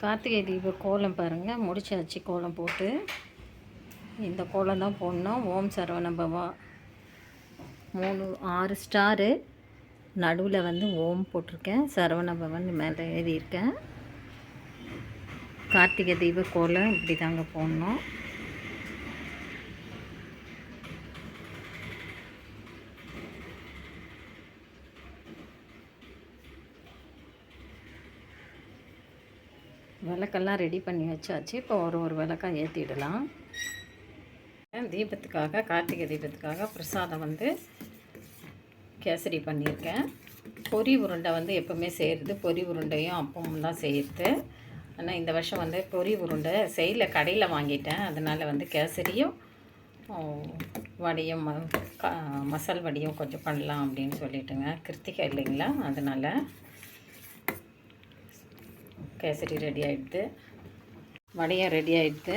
கார்த்திகை தீப கோலம் பாருங்கள் முடிச்சாச்சு கோலம் போட்டு. இந்த கோலம் தான் போடணும். ஓம் சரவண பவா மூணு ஆறு ஸ்டாரு. நடுவில் வந்து ஓம் போட்டிருக்கேன். சரவண பவன் மேலே எழுதியிருக்கேன் கார்த்திகை தீப கோலம் இப்படி தாங்க போடணும். விளக்கெல்லாம் ரெடி பண்ணி வச்சாச்சு. இப்போ ஒரு ஒரு விளக்காக ஏற்றிடலாம் தீபத்துக்காக கார்த்திகை தீபத்துக்காக பிரசாதம் வந்து கேசரி பண்ணியிருக்கேன். பொரி உருண்டை வந்து எப்போவுமே செய்கிறது பொரி உருண்டையும் அப்பமும் தான் செய்கிறது ஆனால் இந்த வருஷம் வந்து பொரி உருண்டை செய்யல. கடையில் வாங்கிட்டேன். அதனால் வந்து கேசரியும் ஆ, வடையும் ம- மசால் வடையும் கொஞ்சம் பண்ணலாம் அப்படின்னு சொல்லிட்டுங்க. கிருத்திகை இல்லைங்களா? அதனால் கேசரி ரெடி ஆகிடுது வடையும் ரெடி ஆகிடுது